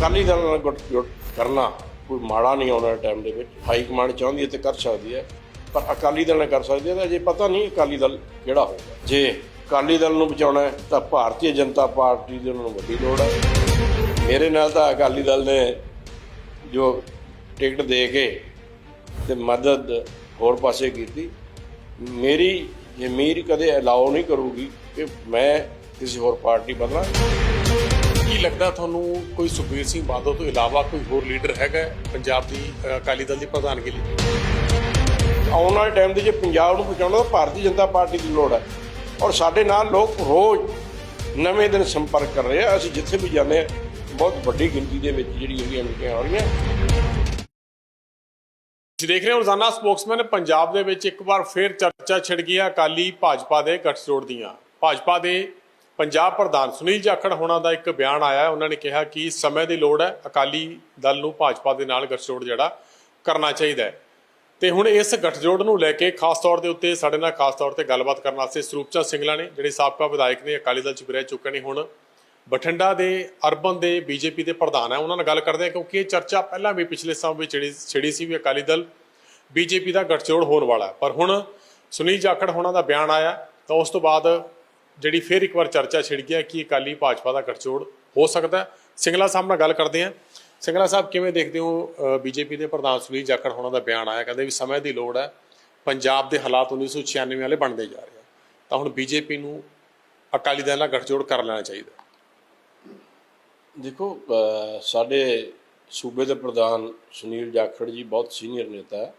ਅਕਾਲੀ ਦਲ ਨਾਲ ਗੁੱਟ ਜੁੱਟ ਕਰਨਾ ਕੋਈ ਮਾੜਾ ਨਹੀਂ ਆਉਣ ਵਾਲੇ ਟਾਈਮ ਦੇ ਵਿੱਚ। ਹਾਈ ਕਮਾਂਡ ਚਾਹੁੰਦੀ ਹੈ ਤੇ ਕਰ ਸਕਦੀ ਹੈ। ਪਰ ਅਕਾਲੀ ਦਲ ਨੇ ਕਰ ਸਕਦੀ ਹੈ ਤਾਂ ਅਜੇ ਪਤਾ ਨਹੀਂ ਅਕਾਲੀ ਦਲ ਕਿਹੜਾ ਹੋਊਗਾ। ਜੇ ਅਕਾਲੀ ਦਲ ਨੂੰ ਬਚਾਉਣਾ ਹੈ ਤਾਂ ਭਾਰਤੀ ਜਨਤਾ ਪਾਰਟੀ ਦੀ ਉਹਨਾਂ ਨੂੰ ਵੱਡੀ ਲੋੜ ਹੈ। ਮੇਰੇ ਨਾਲ ਤਾਂ ਅਕਾਲੀ ਦਲ ਨੇ ਜੋ ਟਿਕਟ ਦੇ ਕੇ ਤੇ ਮਦਦ ਹੋਰ ਪਾਸੇ ਕੀਤੀ। ਮੇਰੀ ਜ਼ਮੀਰ ਕਦੇ ਅਲਾਉ ਨਹੀਂ ਕਰੂਗੀ ਕਿ ਮੈਂ ਕਿਸੇ ਹੋਰ ਪਾਰਟੀ ਬਦਲਾਂ ਕੀ ਲੱਗਦਾ ਤੁਹਾਨੂੰ ਕੋਈ ਸੁਖਬੀਰ ਸਿੰਘ ਬਾਦਲ ਤੋਂ ਇਲਾਵਾ ਕੋਈ ਹੋਰ ਲੀਡਰ ਹੈਗਾ ਪੰਜਾਬ ਦੀ ਅਕਾਲੀ ਦਲ ਦੀ ਪ੍ਰਧਾਨਗੀ ਲਈ? ਆਉਣ ਵਾਲੇ ਟਾਈਮ ਦੇ ਜੇ ਪੰਜਾਬ ਨੂੰ ਬਚਾਉਣਾ ਤਾਂ ਭਾਰਤੀ ਜਨਤਾ ਪਾਰਟੀ ਦੀ ਲੋੜ ਹੈ। ਔਰ ਸਾਡੇ ਨਾਲ ਲੋਕ ਰੋਜ਼ ਨਵੇਂ ਦਿਨ ਸੰਪਰਕ ਕਰ ਰਹੇ ਆ। ਅਸੀਂ ਜਿੱਥੇ ਵੀ ਜਾਂਦੇ ਹਾਂ ਬਹੁਤ ਵੱਡੀ ਗਿਣਤੀ ਦੇ ਵਿੱਚ ਜਿਹੜੀ ਹੈਗੀਆਂ ਮੀਟਿੰਗਾਂ ਹੋ ਰਹੀਆਂ। ਤੁਸੀਂ ਦੇਖ ਰਹੇ ਹੋ ਰੋਜ਼ਾਨਾ ਸਪੋਕਸਮੈਨ ਪੰਜਾਬ ਦੇ ਵਿੱਚ ਇੱਕ ਵਾਰ ਫਿਰ ਚਰਚਾ ਛਿੜ ਗਈ ਹੈ ਅਕਾਲੀ ਭਾਜਪਾ ਦੇ ਗੱਠਜੋੜ ਦੀਆਂ। ਭਾਜਪਾ ਦੇ ਪੰਜਾਬ ਪ੍ਰਧਾਨ ਸੁਨੀਲ ਜਾਖੜ ਹੋਣਾ ਦਾ ਇੱਕ ਬਿਆਨ ਆਇਆ ਹੈ। ਉਹਨਾਂ ਨੇ ਕਿਹਾ ਕਿ ਸਮੇਂ ਦੀ ਲੋੜ ਹੈ, ਅਕਾਲੀ ਦਲ ਨੂੰ ਭਾਜਪਾ ਦੇ ਨਾਲ ਗੱਠਜੋੜ ਜਿਹੜਾ ਕਰਨਾ ਚਾਹੀਦਾ ਹੈ। ਤੇ ਹੁਣ ਇਸ ਗੱਠਜੋੜ ਨੂੰ ਲੈ ਕੇ ਖਾਸ ਤੌਰ ਦੇ ਉੱਤੇ ਸਾਡੇ ਨਾਲ ਖਾਸ ਤੌਰ ਤੇ ਗੱਲਬਾਤ ਕਰਨ ਵਾਸਤੇ ਸਰੂਪਚਾ ਸਿੰਗਲਾ ਨੇ, ਜਿਹੜੇ ਸਾਬਕਾ ਵਿਧਾਇਕ ਨੇ, ਅਕਾਲੀ ਦਲ ਚ ਵੀ ਰਹਿ ਚੁੱਕੇ ਨੇ ਹੁਣ। ਬਠਿੰਡਾ ਦੇ ਅਰਬਨ ਦੇ ਬੀਜੇਪੀ ਦੇ ਪ੍ਰਧਾਨ ਹੈ। ਉਹਨਾਂ ਨਾਲ ਗੱਲ ਕਰਦੇ ਹਾਂ ਕਿਉਂਕਿ ਇਹ ਚਰਚਾ ਪਹਿਲਾਂ ਵੀ ਪਿਛਲੇ ਸਮੇਂ ਵਿੱਚ ਛਿੜੀ ਛਿੜੀ ਸੀ ਵੀ ਅਕਾਲੀ ਦਲ ਬੀਜੇਪੀ ਦਾ ਗੱਠਜੋੜ ਹੋਣ ਵਾਲਾ ਪਰ ਹੁਣ ਸੁਨੀਲ ਜਾਖੜ ਹੋਣਾ ਦਾ ਬਿਆਨ ਆਇਆ। ਤਾਂ ਉਸ ਤੋਂ ਬਾਅਦ ਜਿਹੜੀ ਫਿਰ ਇੱਕ ਵਾਰ ਚਰਚਾ ਛਿੜ ਗਈ ਹੈ ਕਿ ਅਕਾਲੀ ਭਾਜਪਾ ਦਾ ਗਠਜੋੜ ਹੋ ਸਕਦਾ ਸਿੰਗਲਾ ਸਾਹਿਬ ਨਾਲ ਗੱਲ ਕਰਦੇ ਹਾਂ। ਸਿੰਗਲਾ ਸਾਹਿਬ, ਕਿਵੇਂ ਦੇਖਦੇ ਹੋ ਬੀਜੇਪੀ ਦੇ ਪ੍ਰਧਾਨ ਸੁਨੀਲ ਜਾਖੜ ਹੋਣਾ ਦਾ ਬਿਆਨ ਆਇਆ, ਕਹਿੰਦੇ ਵੀ ਸਮੇਂ ਦੀ ਲੋੜ ਹੈ, ਪੰਜਾਬ ਦੇ ਹਾਲਾਤ 1996 ਵਾਲੇ ਬਣਦੇ ਜਾ ਰਹੇ ਆ। ਤਾਂ ਹੁਣ ਬੀਜੇਪੀ ਨੂੰ ਅਕਾਲੀ ਦਲ ਨਾਲ ਗਠਜੋੜ ਕਰ ਲੈਣਾ ਚਾਹੀਦਾ। ਦੇਖੋ ਸਾਡੇ ਸੂਬੇ ਦੇ ਪ੍ਰਧਾਨ ਸੁਨੀਲ ਜਾਖੜ ਜੀ ਬਹੁਤ ਸੀਨੀਅਰ ਨੇਤਾ ਹੈ।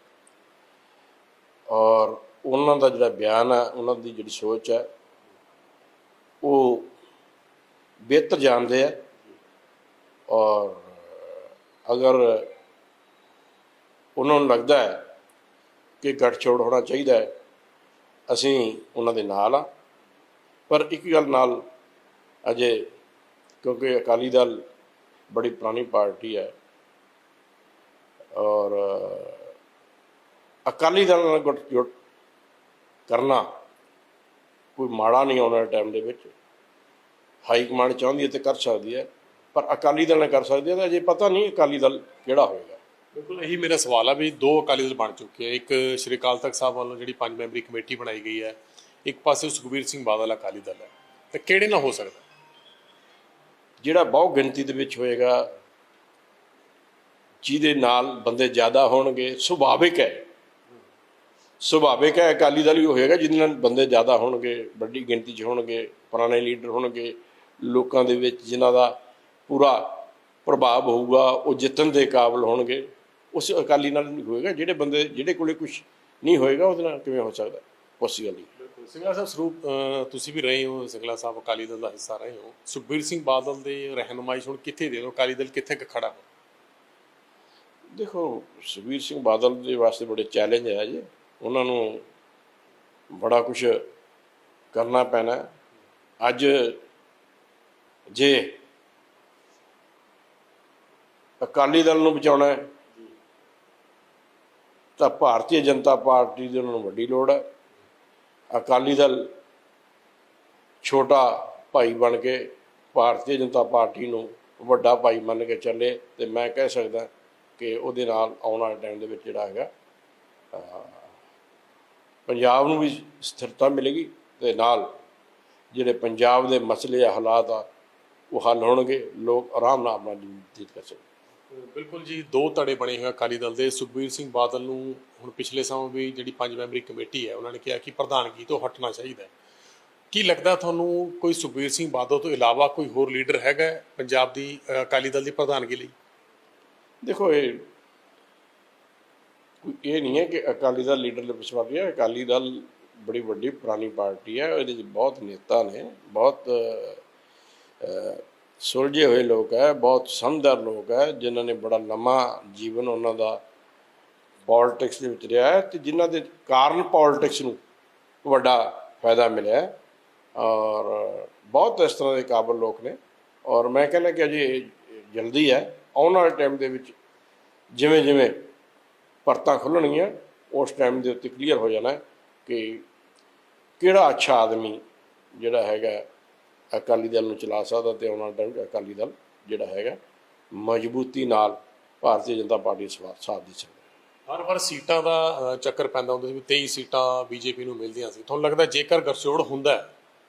ਔਰ ਉਹਨਾਂ ਦਾ ਜਿਹੜਾ ਬਿਆਨ ਹੈ, ਉਹਨਾਂ ਦੀ ਜਿਹੜੀ ਸੋਚ ਹੈ ਉਹ ਬਿਹਤਰ ਜਾਣਦੇ ਆ ਔਰ ਅਗਰ ਉਹਨਾਂ ਨੂੰ ਲੱਗਦਾ ਹੈ ਕਿ ਗੱਠਜੋੜ ਹੋਣਾ ਚਾਹੀਦਾ ਹੈ, ਅਸੀਂ ਉਹਨਾਂ ਦੇ ਨਾਲ ਆ ਪਰ ਇੱਕ ਗੱਲ ਨਾਲ ਅਜੇ ਕਿਉਂਕਿ ਅਕਾਲੀ ਦਲ ਬੜੀ ਪੁਰਾਣੀ ਪਾਰਟੀ ਹੈ ਔਰ ਅਕਾਲੀ ਦਲ ਨਾਲ ਗੁੱਟ ਕਰਨਾ ਕੋਈ ਮਾੜਾ ਨਹੀਂ ਆਉਣ ਵਾਲੇ ਟਾਈਮ ਦੇ ਵਿੱਚ। ਹਾਈ ਕਮਾਂਡ ਚਾਹੁੰਦੀ ਹੈ ਤੇ ਕਰ ਸਕਦੀ ਹੈ ਪਰ ਅਕਾਲੀ ਦਲ ਨੇ ਕਰ ਸਕਦੀ ਹੈ ਤਾਂ ਅਜੇ ਪਤਾ ਨਹੀਂ ਅਕਾਲੀ ਦਲ ਕਿਹੜਾ ਹੋਏਗਾ। ਬਿਲਕੁਲ ਇਹੀ ਮੇਰਾ ਸਵਾਲ ਆ ਵੀ ਦੋ ਅਕਾਲੀ ਦਲ ਬਣ ਚੁੱਕੇ ਆ ਇੱਕ ਸ਼੍ਰੀ ਅਕਾਲ ਤਖਤ ਸਾਹਿਬ ਵੱਲੋਂ ਜਿਹੜੀ ਪੰਜ ਮੈਂਬਰੀ ਕਮੇਟੀ ਬਣਾਈ ਗਈ ਹੈ ਇੱਕ ਪਾਸੇ ਸੁਖਬੀਰ ਸਿੰਘ ਬਾਦਲ ਅਕਾਲੀ ਦਲ ਹੈ। ਤੇ ਕਿਹੜੇ ਨਾਲ ਹੋ ਸਕਦਾ? ਜਿਹੜਾ ਬਹੁ ਗਿਣਤੀ ਦੇ ਵਿੱਚ ਹੋਏਗਾ ਜਿਹਦੇ ਨਾਲ ਬੰਦੇ ਜ਼ਿਆਦਾ ਹੋਣਗੇ ਸੁਭਾਵਿਕ ਹੈ। ਸੁਭਾਵਿਕ ਹੈ ਅਕਾਲੀ ਦਲ ਹੀ ਹੋਏਗਾ ਜਿਹਦੇ ਨਾਲ ਬੰਦੇ ਜ਼ਿਆਦਾ ਹੋਣਗੇ ਵੱਡੀ ਗਿਣਤੀ 'ਚ ਹੋਣਗੇ ਪੁਰਾਣੇ ਲੀਡਰ ਹੋਣਗੇ ਲੋਕਾਂ ਦੇ ਵਿੱਚ ਜਿਨ੍ਹਾਂ ਦਾ ਪੂਰਾ ਪ੍ਰਭਾਵ ਹੋਊਗਾ ਉਹ ਜਿੱਤਣ ਦੇ ਕਾਬਿਲ ਹੋਣਗੇ। ਉਸ ਅਕਾਲੀ ਨਾਲ ਨਹੀਂ ਹੋਏਗਾ ਜਿਹੜੇ ਬੰਦੇ ਜਿਹੜੇ ਕੋਲੇ ਕੁਝ ਨਹੀਂ ਹੋਏਗਾ ਉਹਦੇ ਨਾਲ ਕਿਵੇਂ ਹੋ ਸਕਦਾ? ਪੋਸੀਬਲ ਨਹੀਂ ਸਿੰਘਲਾ ਸਾਹਿਬ ਸਰੂਪ ਤੁਸੀਂ ਵੀ ਰਹੇ ਹੋ ਸਿੰਘਲਾ ਸਾਹਿਬ ਅਕਾਲੀ ਦਲ ਦਾ ਹਿੱਸਾ ਰਹੇ ਹੋ। ਸੁਖਬੀਰ ਸਿੰਘ ਬਾਦਲ ਦੇ ਰਹਿਨਮਾਈ ਹੁਣ ਕਿੱਥੇ ਦੇ ਦੋ ਅਕਾਲੀ ਦਲ ਕਿੱਥੇ ਖੜਾ ਹੋ? ਦੇਖੋ ਸੁਖਬੀਰ ਸਿੰਘ ਬਾਦਲ ਦੇ ਵਾਸਤੇ ਬੜੇ ਚੈਲੰਜ ਹੈ ਜੀ ਉਹਨਾਂ ਨੂੰ ਬੜਾ ਕੁਝ ਕਰਨਾ ਪੈਣਾ। ਅੱਜ ਜੇ ਅਕਾਲੀ ਦਲ ਨੂੰ ਬਚਾਉਣਾ ਹੈ, ਤਾਂ ਭਾਰਤੀ ਜਨਤਾ ਪਾਰਟੀ ਦੀ ਉਹਨਾਂ ਨੂੰ ਵੱਡੀ ਲੋੜ ਹੈ। ਅਕਾਲੀ ਦਲ ਛੋਟਾ ਭਾਈ ਬਣ ਕੇ ਭਾਰਤੀ ਜਨਤਾ ਪਾਰਟੀ ਨੂੰ ਵੱਡਾ ਭਾਈ ਮੰਨ ਕੇ ਚੱਲੇ, ਤੇ ਮੈਂ ਕਹਿ ਸਕਦਾ ਕਿ ਉਹਦੇ ਨਾਲ ਆਉਣ ਵਾਲੇ ਟਾਈਮ ਦੇ ਵਿੱਚ ਜਿਹੜਾ ਹੈਗਾ ਪੰਜਾਬ ਨੂੰ ਵੀ ਸਥਿਰਤਾ ਮਿਲੇਗੀ ਤੇ ਨਾਲ ਜਿਹੜੇ ਪੰਜਾਬ ਦੇ ਮਸਲੇ ਆ ਹਾਲਾਤ ਆ ਉਹ ਹੱਲ ਹੋਣਗੇ। ਲੋਕ ਆਰਾਮ ਨਾਲ ਆਪਣਾ ਜੀਵਨ ਬਤੀਤ ਕਰ ਸਕਣਗੇ ਬਿਲਕੁਲ ਜੀ ਦੋ ਧੜੇ ਬਣੇ ਹੋਏ ਅਕਾਲੀ ਦਲ ਦੇ। ਸੁਖਬੀਰ ਸਿੰਘ ਬਾਦਲ ਨੂੰ ਹੁਣ ਪਿਛਲੇ ਸਮੇਂ ਵੀ ਜਿਹੜੀ ਪੰਜ ਮੈਂਬਰੀ ਕਮੇਟੀ ਹੈ ਉਹਨਾਂ ਨੇ ਕਿਹਾ ਕਿ ਪ੍ਰਧਾਨਗੀ ਤੋਂ ਹਟਣਾ ਚਾਹੀਦਾ ਹੈ। ਕੀ ਲੱਗਦਾ ਤੁਹਾਨੂੰ ਕੋਈ ਸੁਖਬੀਰ ਸਿੰਘ ਬਾਦਲ ਤੋਂ ਇਲਾਵਾ ਕੋਈ ਹੋਰ ਲੀਡਰ ਹੈਗਾ ਪੰਜਾਬ ਦੀ ਅਕਾਲੀ ਦਲ ਦੀ ਪ੍ਰਧਾਨਗੀ ਲਈ? ਦੇਖੋ ਇਹ ਕੋਈ ਇਹ ਨਹੀਂ ਹੈ ਕਿ ਅਕਾਲੀ ਦਲ ਲੀਡਰ ਦੇ ਪਿਛਵਾ ਗਿਆ, ਅਕਾਲੀ ਦਲ ਬੜੀ ਵੱਡੀ ਪੁਰਾਣੀ ਪਾਰਟੀ ਹੈ, ਇਹਦੇ ਵਿੱਚ ਬਹੁਤ ਨੇਤਾ ਨੇ, ਬਹੁਤ ਸੁਲਝੇ ਹੋਏ ਲੋਕ ਹੈ, ਬਹੁਤ ਸਮਝਦਾਰ ਲੋਕ ਹੈ, ਜਿਨ੍ਹਾਂ ਨੇ ਬੜਾ ਲੰਮਾ ਜੀਵਨ ਉਹਨਾਂ ਦਾ ਪੋਲਿਟਿਕਸ ਦੇ ਵਿੱਚ ਰਿਹਾ ਹੈ ਤੇ ਜਿਨ੍ਹਾਂ ਦੇ ਕਾਰਨ ਪੋਲਿਟਿਕਸ ਨੂੰ ਵੱਡਾ ਫਾਇਦਾ ਮਿਲਿਆ ਔਰ ਬਹੁਤ ਇਸ ਤਰ੍ਹਾਂ ਦੇ ਕਾਬਲ ਲੋਕ ਨੇ ਔਰ ਮੈਂ ਕਹਿੰਦਾ ਕਿ ਅਜੇ ਜਲਦੀ ਹੈ, ਆਉਣ ਵਾਲੇ ਟਾਈਮ ਦੇ ਵਿੱਚ ਜਿਵੇਂ ਜਿਵੇਂ ਪਰਤਾਂ ਖੁੱਲਣਗੀਆਂ ਉਸ ਟਾਈਮ ਦੇ ਉੱਤੇ ਕਲੀਅਰ ਹੋ ਜਾਣਾ ਕਿ ਕਿਹੜਾ ਅੱਛਾ ਆਦਮੀ ਜਿਹੜਾ ਹੈਗਾ ਅਕਾਲੀ ਦਲ ਨੂੰ ਚਲਾ ਸਕਦਾ ਤੇ ਟਾਈਮ 'ਚ ਅਕਾਲੀ ਦਲ ਜਿਹੜਾ ਹੈਗਾ ਮਜ਼ਬੂਤੀ ਨਾਲ ਭਾਰਤੀ ਜਨਤਾ ਪਾਰਟੀ ਸਾਥ ਦੇ ਸਕਦੀ। ਹਰ ਵਾਰ ਸੀਟਾਂ ਦਾ ਚੱਕਰ ਪੈਂਦਾ ਹੁੰਦਾ ਸੀ ਵੀ 23 ਸੀਟਾਂ ਬੀਜੇਪੀ ਨੂੰ ਮਿਲਦੀਆਂ ਸੀ। ਤੁਹਾਨੂੰ ਲੱਗਦਾ ਜੇਕਰ ਗਠਜੋੜ ਹੁੰਦਾ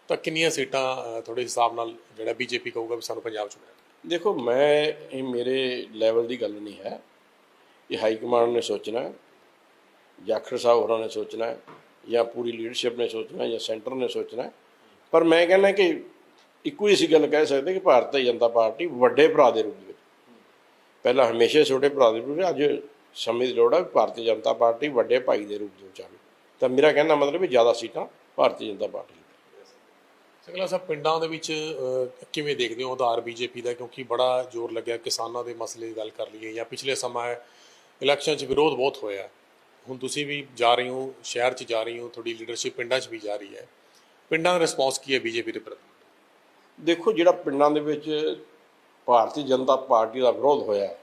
ਤਾਂ ਕਿੰਨੀਆਂ ਸੀਟਾਂ ਤੁਹਾਡੇ ਹਿਸਾਬ ਨਾਲ ਜਿਹੜਾ ਬੀਜੇਪੀ ਕਹੂਗਾ ਵੀ ਸਾਨੂੰ ਪੰਜਾਬ ਚ ਮਿਲਣ ਦੇਖੋ ਮੈਂ ਇਹ ਮੇਰੇ ਲੈਵਲ ਦੀ ਗੱਲ ਨਹੀਂ ਹੈ। ਇਹ ਹਾਈ ਕਮਾਂਡ ਨੇ ਸੋਚਣਾ ਹੈ ਜਾਖੜ ਸਾਹਿਬ ਹੋਰਾਂ ਨੇ ਸੋਚਣਾ ਹੈ, ਜਾਂ ਪੂਰੀ ਲੀਡਰਸ਼ਿਪ ਨੇ ਸੋਚਣਾ ਜਾਂ ਸੈਂਟਰ ਨੇ ਸੋਚਣਾ ਪਰ ਮੈਂ ਕਹਿੰਦਾ ਕਿ ਇੱਕੋ ਹੀ ਅਸੀਂ ਗੱਲ ਕਹਿ ਸਕਦੇ ਕਿ ਭਾਰਤੀ ਜਨਤਾ ਪਾਰਟੀ ਵੱਡੇ ਭਰਾ ਦੇ ਰੂਪ ਵਿੱਚ। ਪਹਿਲਾਂ ਹਮੇਸ਼ਾ ਛੋਟੇ ਭਰਾ ਦੇ ਰੂਪ ਵਿੱਚ, ਅੱਜ ਸਮੇਂ ਦੀ ਲੋੜ ਹੈ ਭਾਰਤੀ ਜਨਤਾ ਪਾਰਟੀ ਵੱਡੇ ਭਾਈ ਦੇ ਰੂਪ ਦੇ ਵਿੱਚ ਆਵੇ। ਤਾਂ ਮੇਰਾ ਕਹਿਣਾ ਮਤਲਬ ਵੀ ਜ਼ਿਆਦਾ ਸੀਟਾਂ ਭਾਰਤੀ ਜਨਤਾ ਪਾਰਟੀ ਸਗਲਾ ਸਾਹਿਬ, ਪਿੰਡਾਂ ਦੇ ਵਿੱਚ ਕਿਵੇਂ ਦੇਖਦੇ ਹੋ ਉਧਾਰ ਬੀਜੇਪੀ ਦਾ? ਕਿਉਂਕਿ ਬੜਾ ਜ਼ੋਰ ਲੱਗਿਆ ਕਿਸਾਨਾਂ ਦੇ ਮਸਲੇ ਦੀ ਗੱਲ ਕਰ ਲਈਏ ਜਾਂ ਪਿਛਲੇ ਸਮਾਂ ਇਲੈਕਸ਼ਨ 'ਚ ਵਿਰੋਧ ਬਹੁਤ ਹੋਇਆ। ਹੁਣ ਤੁਸੀਂ ਵੀ ਜਾ ਰਹੇ ਹੋ, ਸ਼ਹਿਰ 'ਚ ਜਾ ਰਹੇ ਹੋ, ਤੁਹਾਡੀ ਲੀਡਰਸ਼ਿਪ ਪਿੰਡਾਂ 'ਚ ਵੀ ਜਾ ਰਹੀ ਹੈ। ਪਿੰਡਾਂ ਦਾ ਰਿਸਪੌਂਸ ਕੀ ਹੈ ਬੀਜੇਪੀ ਦੇ ਪ੍ਰਤੀ ਦੇਖੋ, ਜਿਹੜਾ ਪਿੰਡਾਂ ਦੇ ਵਿੱਚ ਭਾਰਤੀ ਜਨਤਾ ਪਾਰਟੀ ਦਾ ਵਿਰੋਧ ਹੋਇਆ,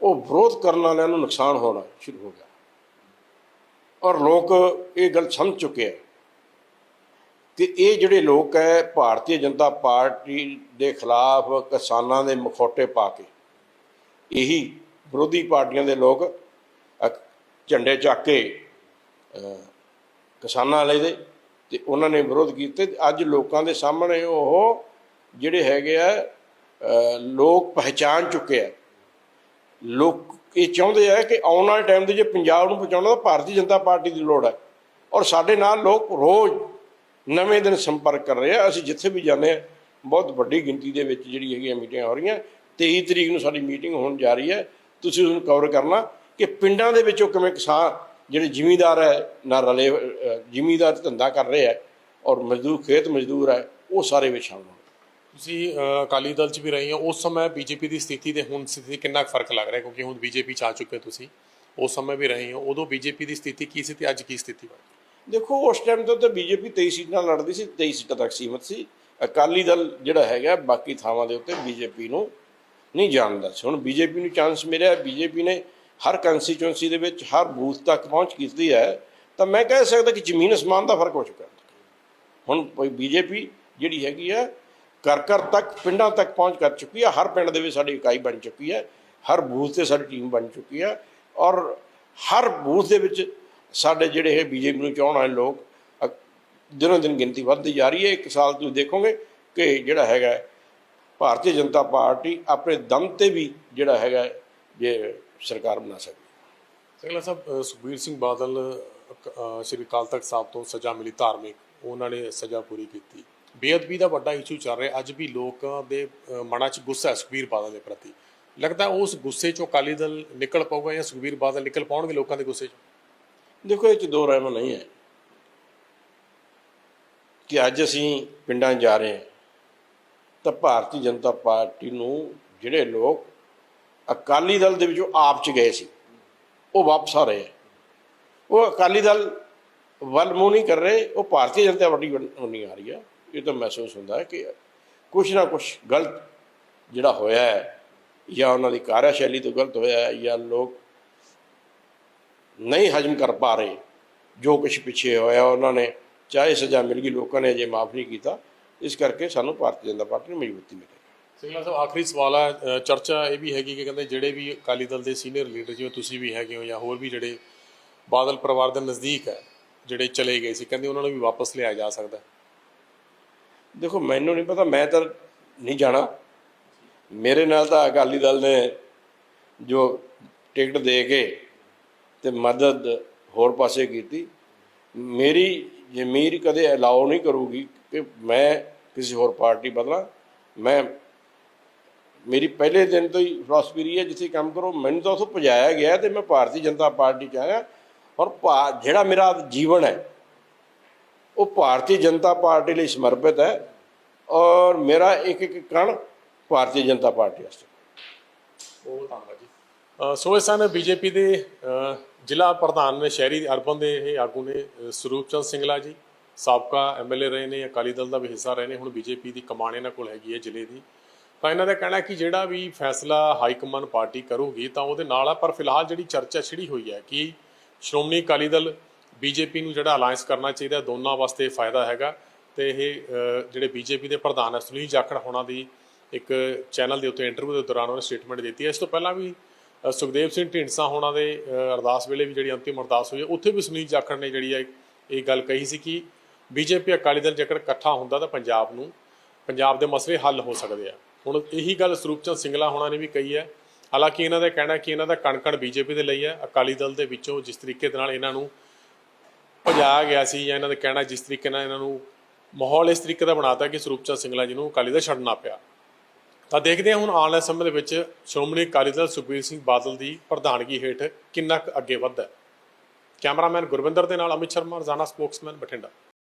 ਉਹ ਵਿਰੋਧ ਕਰਨ ਵਾਲਿਆਂ ਨੂੰ ਨੁਕਸਾਨ ਹੋਣਾ ਸ਼ੁਰੂ ਹੋ ਗਿਆ। ਔਰ ਲੋਕ ਇਹ ਗੱਲ ਸਮਝ ਚੁੱਕੇ ਹੈ ਕਿ ਇਹ ਜਿਹੜੇ ਲੋਕ ਹੈ, ਭਾਰਤੀ ਜਨਤਾ ਪਾਰਟੀ ਦੇ ਖਿਲਾਫ ਕਿਸਾਨਾਂ ਦੇ ਮਖੌਟੇ ਪਾ ਕੇ, ਇਹੀ ਵਿਰੋਧੀ ਪਾਰਟੀਆਂ ਦੇ ਲੋਕ ਝੰਡੇ ਚੱਕ ਕੇ ਕਿਸਾਨਾਂ ਵਾਲੇ ਦੇ ਤੇ ਉਹਨਾਂ ਨੇ ਵਿਰੋਧ ਕੀਤੇ। ਅੱਜ ਲੋਕਾਂ ਦੇ ਸਾਹਮਣੇ ਉਹ ਜਿਹੜੇ ਹੈਗੇ ਆ ਲੋਕ ਪਹਿਚਾਨ ਚੁੱਕੇ ਆ। ਲੋਕ ਇਹ ਚਾਹੁੰਦੇ ਆ ਕਿ ਆਉਣ ਵਾਲੇ ਟਾਈਮ ਦੇ ਜੇ ਪੰਜਾਬ ਨੂੰ ਬਚਾਉਣਾ ਤਾਂ ਭਾਰਤੀ ਜਨਤਾ ਪਾਰਟੀ ਦੀ ਲੋੜ ਹੈ। ਔਰ ਸਾਡੇ ਨਾਲ ਲੋਕ ਰੋਜ਼ ਨਵੇਂ ਦਿਨ ਸੰਪਰਕ ਕਰ ਰਹੇ ਆ। ਅਸੀਂ ਜਿੱਥੇ ਵੀ ਜਾਂਦੇ ਆ, ਬਹੁਤ ਵੱਡੀ ਗਿਣਤੀ ਦੇ ਵਿੱਚ ਜਿਹੜੀ ਹੈਗੀਆਂ ਮੀਟਿੰਗਾਂ ਹੋ ਰਹੀਆਂ। 23 ਤਰੀਕ ਨੂੰ ਸਾਡੀ ਮੀਟਿੰਗ ਹੋਣ ਜਾ ਰਹੀ ਹੈ। ਤੁਸੀਂ ਉਹਨੂੰ ਕਵਰ ਕਰਨਾ ਕਿ ਪਿੰਡਾਂ ਦੇ ਵਿੱਚੋਂ ਕਿਵੇਂ ਕਿਸਾਨ ਜਿਹੜੇ ਜ਼ਿਮੀਂਦਾਰ ਹੈ ਨਾਲ ਰਲੇ ਜ਼ਿਮੀਂਦਾਰ ਧੰਦਾ ਕਰ ਰਹੇ ਹੈ ਔਰ ਮਜ਼ਦੂਰ ਖੇਤ ਮਜ਼ਦੂਰ ਹੈ ਉਹ ਸਾਰੇ ਵਿੱਚ ਸ਼ਾਮਲ ਤੁਸੀਂ ਅਕਾਲੀ ਦਲ 'ਚ ਵੀ ਰਹੇ ਹੋ ਉਸ ਸਮੇਂ ਬੀਜੇਪੀ ਦੀ ਸਥਿਤੀ ਤੇ ਹੁਣ ਸਥਿਤੀ ਕਿੰਨਾ ਕੁ ਫ਼ਰਕ ਲੱਗ ਰਿਹਾ? ਕਿਉਂਕਿ ਹੁਣ ਬੀਜੇਪੀ 'ਚ ਆ ਚੁੱਕੇ ਹੋ ਤੁਸੀਂ ਉਸ ਸਮੇਂ ਵੀ ਰਹੇ ਹੋ ਉਦੋਂ ਬੀਜੇਪੀ ਦੀ ਸਥਿਤੀ ਕੀ ਸੀ ਤੇ ਅੱਜ ਕੀ ਸਥਿਤੀ ਗਈ ਦੇਖੋ ਉਸ ਟਾਈਮ ਤੋਂ ਤਾਂ ਬੀਜੇਪੀ 23 ਸੀਟਾਂ ਲੜਦੀ ਸੀ 23 ਸੀਟਾਂ ਤੱਕ ਸੀਮਤ ਸੀ। ਅਕਾਲੀ ਦਲ ਜਿਹੜਾ ਹੈਗਾ ਬਾਕੀ ਥਾਵਾਂ ਦੇ ਉੱਤੇ ਬੀਜੇਪੀ ਨੂੰ ਨਹੀਂ ਜਾਣਦਾ ਸੀ। ਹੁਣ ਬੀਜੇਪੀ ਨੂੰ ਚਾਂਸ ਮਿਲਿਆ। ਬੀਜੇਪੀ ਨੇ ਹਰ ਕੰਸਟੀਚੁਐਂਸੀ ਦੇ ਵਿੱਚ, ਹਰ ਬੂਥ ਤੱਕ ਪਹੁੰਚ ਕੀਤੀ ਹੈ। ਤਾਂ ਮੈਂ ਕਹਿ ਸਕਦਾ ਕਿ ਜ਼ਮੀਨ ਅਸਮਾਨ ਦਾ ਫ਼ਰਕ ਹੋ ਚੁੱਕਾ ਹੈ। ਹੁਣ ਕੋਈ ਬੀਜੇਪੀ ਜਿਹੜੀ ਹੈਗੀ ਹੈ, ਘਰ ਘਰ ਤੱਕ, ਪਿੰਡਾਂ ਤੱਕ ਪਹੁੰਚ ਕਰ ਚੁੱਕੀ ਹੈ। ਹਰ ਪਿੰਡ ਦੇ ਵਿੱਚ ਸਾਡੀ ਇਕਾਈ ਬਣ ਚੁੱਕੀ ਹੈ। ਹਰ ਬੂਥ ਤੇ ਸਾਡੀ ਟੀਮ ਬਣ ਚੁੱਕੀ ਹੈ। ਔਰ ਹਰ ਬੂਥ ਦੇ ਵਿੱਚ ਸਾਡੇ ਜਿਹੜੇ ਇਹ ਬੀਜੇਪੀ ਨੂੰ ਚਾਹਣ ਵਾਲੇ ਲੋਕ, ਅ- ਦਿਨੋਂ ਦਿਨ ਗਿਣਤੀ ਵੱਧਦੀ ਜਾ ਰਹੀ ਹੈ। ਇੱਕ ਸਾਲ ਤੁਸੀਂ ਦੇਖੋਗੇ ਕਿ ਜਿਹੜਾ ਹੈਗਾ ਭਾਰਤੀ ਜਨਤਾ ਪਾਰਟੀ ਆਪਣੇ ਦਮ ਤੇ ਵੀ ਜਿਹੜਾ ਹੈਗਾ ਜੇ ਸਰਕਾਰ ਬਣਾ ਸਕਦੀ। ਹੈ। ਸਗਲਾ ਸਾਹਿਬ ਸੁਖਬੀਰ ਸਿੰਘ ਬਾਦਲ ਸ਼੍ਰੀ ਅਕਾਲ ਤਖਤ ਸਾਹਿਬ ਤੋਂ ਸਜ਼ਾ ਮਿਲੀ ਧਾਰਮਿਕ ਉਹਨਾਂ ਨੇ ਸਜ਼ਾ ਪੂਰੀ ਕੀਤੀ। ਬੇਅਦਬੀ ਦਾ ਵੱਡਾ ਇਸ਼ੂ ਚੱਲ ਰਿਹਾ ਅੱਜ ਵੀ ਲੋਕਾਂ ਦੇ ਮਨਾਂ 'ਚ ਗੁੱਸਾ ਹੈ ਸੁਖਬੀਰ ਬਾਦਲ ਦੇ ਪ੍ਰਤੀ। ਲੱਗਦਾ ਉਸ ਗੁੱਸੇ 'ਚੋਂ ਅਕਾਲੀ ਦਲ ਨਿਕਲ ਪਾਊਗਾ ਜਾਂ ਸੁਖਬੀਰ ਬਾਦਲ ਨਿਕਲ ਪਾਉਣਗੇ ਲੋਕਾਂ ਦੇ ਗੁੱਸੇ 'ਚੋਂ? ਦੇਖੋ ਇਹ ਚ ਦੋ ਰਹਿਮਾ ਨਹੀਂ ਹੈ ਕਿ ਅੱਜ ਅਸੀਂ ਪਿੰਡਾਂ ਜਾ ਰਹੇ ਹਾਂ। ਤਾਂ ਭਾਰਤੀ ਜਨਤਾ ਪਾਰਟੀ ਨੂੰ ਜਿਹੜੇ ਲੋਕ ਅਕਾਲੀ ਦਲ ਦੇ ਵਿੱਚੋਂ ਆਪ ਚ ਗਏ ਸੀ, ਉਹ ਵਾਪਸ ਆ ਰਹੇ ਹੈ ਉਹ ਅਕਾਲੀ ਦਲ ਵੱਲ ਮੂੰਹ ਨਹੀਂ ਕਰ ਰਹੇ, ਉਹ ਭਾਰਤੀ ਜਨਤਾ ਪਾਰਟੀ ਨਹੀਂ ਆ ਰਹੀ ਹੈ ਇਹ ਤਾਂ ਮਹਿਸੂਸ ਹੁੰਦਾ ਹੈ ਕਿ ਕੁਛ ਨਾ ਕੁਛ ਗਲਤ ਜਿਹੜਾ ਹੋਇਆ ਹੈ, ਜਾਂ ਉਹਨਾਂ ਦੀ ਕਾਰਜਸ਼ੈਲੀ ਤੋਂ ਗਲਤ ਹੋਇਆ ਹੈ, ਜਾਂ ਲੋਕ ਨਹੀਂ ਹਜਮ ਕਰ ਪਾ ਰਹੇ, ਜੋ ਕੁਝ ਪਿੱਛੇ ਹੋਇਆ, ਉਹਨਾਂ ਨੇ ਚਾਹੇ ਸਜ਼ਾ ਮਿਲ ਗਈ, ਲੋਕਾਂ ਨੇ ਅਜੇ ਮਾਫ ਨਹੀਂ ਕੀਤਾ। ਇਸ ਕਰਕੇ ਸਾਨੂੰ ਭਾਰਤੀ ਜਨਤਾ ਪਾਰਟੀ ਨੂੰ ਮਜ਼ਬੂਤੀ ਮਿਲੇਗੀ ਸਿੰਘਲਾ ਸਾਹਿਬ ਆਖਰੀ ਸਵਾਲ ਹੈ ਚਰਚਾ ਇਹ ਵੀ ਹੈਗੀ ਕਿ ਕਹਿੰਦੇ ਜਿਹੜੇ ਵੀ ਅਕਾਲੀ ਦਲ ਦੇ ਸੀਨੀਅਰ ਲੀਡਰ ਜਿਵੇਂ ਤੁਸੀਂ ਵੀ ਹੈਗੇ ਹੋ ਜਾਂ ਹੋਰ ਵੀ ਜਿਹੜੇ ਬਾਦਲ ਪਰਿਵਾਰ ਦੇ ਨਜ਼ਦੀਕ ਹੈ ਜਿਹੜੇ ਚਲੇ ਗਏ ਸੀ ਕਹਿੰਦੇ ਉਹਨਾਂ ਨੂੰ ਵੀ ਵਾਪਸ ਲਿਆਇਆ ਜਾ ਸਕਦਾ। ਦੇਖੋ ਮੈਨੂੰ ਨਹੀਂ ਪਤਾ ਮੈਂ ਤਾਂ ਨਹੀਂ ਜਾਣਾ। ਮੇਰੇ ਨਾਲ ਤਾਂ ਅਕਾਲੀ ਦਲ ਨੇ ਜੋ ਟਿਕਟ ਦੇ ਕੇ ਤੇ ਮਦਦ ਹੋਰ ਪਾਸੇ ਕੀਤੀ। ਮੇਰੀ ਜ਼ਮੀਰ ਕਦੇ ਅਲਾਉ ਨਹੀਂ ਕਰੂਗੀ। ਕਿ ਮੈਂ ਕਿਸੇ ਹੋਰ ਪਾਰਟੀ ਬਦਲਾਂ। ਮੈਂ ਮੇਰੀ ਪਹਿਲੇ ਦਿਨ ਤੋਂ ਹੀ ਫਿਲਾਸਫੀ ਰਹੀ ਹੈ ਜਿੱਥੇ ਕੰਮ ਕਰੋ ਮੈਨੂੰ ਤਾਂ ਉੱਥੋਂ ਭਜਾਇਆ ਗਿਆ ਤੇ ਮੈਂ ਭਾਰਤੀ ਜਨਤਾ ਪਾਰਟੀ ਚ ਆਇਆ। ਔਰ ਭਾ- ਜਿਹੜਾ ਮੇਰਾ ਜੀਵਨ ਹੈ ਉਹ ਭਾਰਤੀ ਜਨਤਾ ਪਾਰਟੀ ਲਈ ਸਮਰਪਿਤ ਹੈ ਔਰ ਮੇਰਾ ਇੱਕ ਇੱਕ ਕਣ ਭਾਰਤੀ ਜਨਤਾ ਪਾਰਟੀ ਵਾਸਤੇ। ਉਹ ਧੰਨਵਾਦ ਜੀ। ਅ, ਸੋ ਇਹ ਸਨ ਬੀਜੇਪੀ ਦੇ ਜ਼ਿਲ੍ਹਾ ਪ੍ਰਧਾਨ ਨੇ ਸ਼ਹਿਰੀ ਅਰਬਨ ਦੇ ਇਹ ਆਗੂ ਨੇ ਅ, ਸਰੂਪ ਚੰਦ ਸਿੰਗਲਾ ਜੀ। ਸਾਬਕਾ ਐਮਐਲਏ ਰਹੇ ਨੇ ਅਕਾਲੀ ਦਲ ਦਾ ਵੀ ਹਿੱਸਾ ਰਹੇ ਨੇ ਹੁਣ ਬੀਜੇਪੀ ਦੀ ਕਮਾਨ ਇਹਨਾਂ ਕੋਲ ਹੈਗੀ ਹੈ ਜ਼ਿਲ੍ਹੇ ਦੀ। ਤਾਂ ਇਹਨਾਂ ਦਾ ਕਹਿਣਾ ਕਿ ਜਿਹੜਾ ਵੀ ਫੈਸਲਾ ਹਾਈ ਕਮਾਨ ਪਾਰਟੀ ਕਰੂਗੀ ਤਾਂ ਉਹਦੇ ਨਾਲ ਆ ਪਰ ਫਿਲਹਾਲ ਜਿਹੜੀ ਚਰਚਾ ਛਿੜੀ ਹੋਈ ਹੈ ਕਿ ਸ਼੍ਰੋਮਣੀ ਅਕਾਲੀ ਦਲ ਬੀਜੇਪੀ ਨੂੰ ਜਿਹੜਾ ਅਲਾਈਅੰਸ ਕਰਨਾ ਚਾਹੀਦਾ ਦੋਨਾਂ ਵਾਸਤੇ ਫਾਇਦਾ ਹੈਗਾ ਤੇ ਇਹ ਅ, ਜਿਹੜੇ ਬੀਜੇਪੀ ਦੇ ਪ੍ਰਧਾਨ ਹੈ ਸੁਨੀਲ ਜਾਖੜ ਹੋਣਾ ਦੀ ਇੱਕ ਚੈਨਲ ਦੇ ਉੱਤੇ ਇੰਟਰਵਿਊ ਦੇ ਦੌਰਾਨ ਉਹਨੇ ਸਟੇਟਮੈਂਟ ਦਿੱਤੀ ਹੈ। ਇਸ ਤੋਂ ਪਹਿਲਾਂ ਵੀ ਸੁਖਦੇਵ ਸਿੰਘ ਢੀਂਡਸਾ ਹੋਣਾ ਦੇ ਅਰਦਾਸ ਵੇਲੇ ਵੀ ਜਿਹੜੀ ਅੰਤਿਮ ਅਰਦਾਸ ਹੋਈ ਹੈ ਉੱਥੇ ਵੀ ਸੁਨੀਲ ਜਾਖੜ ਨੇ ਜਿਹੜੀ ਹੈ ਇਹ ਗੱਲ ਕਹੀ ਸੀ ਕਿ ਬੀਜੇਪੀ ਅਕਾਲੀ ਦਲ ਜੇਕਰ ਇਕੱਠਾ ਹੁੰਦਾ ਤਾਂ ਪੰਜਾਬ ਨੂੰ, ਪੰਜਾਬ ਦੇ ਮਸਲੇ ਹੱਲ ਹੋ ਸਕਦੇ ਆ। ਹੁਣ ਇਹੀ ਗੱਲ ਸਰੂਪ ਚੰਦ ਸਿੰਗਲਾ ਹੋਣਾ ਨੇ ਵੀ ਕਹੀ ਹੈ। ਹਾਲਾਂਕਿ ਇਹਨਾਂ ਦਾ ਕਹਿਣਾ ਕਿ ਇਹਨਾਂ ਦਾ ਕਣਕਣ ਬੀਜੇਪੀ ਦੇ ਲਈ ਹੈ। ਅਕਾਲੀ ਦਲ ਦੇ ਵਿੱਚੋਂ ਜਿਸ ਤਰੀਕੇ ਦੇ ਨਾਲ ਇਹਨਾਂ ਨੂੰ ਭਜਾਇਆ ਗਿਆ ਸੀ ਜਾਂ ਇਹਨਾਂ ਦਾ ਕਹਿਣਾ ਜਿਸ ਤਰੀਕੇ ਨਾਲ ਇਹਨਾਂ ਨੂੰ ਮਾਹੌਲ ਇਸ ਤਰੀਕੇ ਦਾ ਬਣਾਤਾ ਕਿ ਸਰੂਪ ਚੰਦ ਸਿੰਗਲਾ ਜੀ ਨੂੰ ਅਕਾਲੀ ਦਲ ਛੱਡਣਾ ਪਿਆ। ਤਾਂ ਦੇਖਦੇ ਹਾਂ ਹੁਣ ਆਉਣ ਵਾਲੇ ਸਮੇਂ ਦੇ ਵਿੱਚ ਸ਼੍ਰੋਮਣੀ ਅਕਾਲੀ ਦਲ ਸੁਖਬੀਰ ਸਿੰਘ ਬਾਦਲ ਦੀ ਪ੍ਰਧਾਨਗੀ ਹੇਠ ਕਿੰਨਾ ਕੁ ਅੱਗੇ ਵੱਧਦਾ ਕੈਮਰਾਮੈਨ ਗੁਰਵਿੰਦਰ ਦੇ ਨਾਲ ਅਮਿਤ ਸ਼ਰਮਾ, ਰਜ਼ਾਨਾ ਸਪੋਕਸਮੈਨ ਬਠਿੰਡਾ।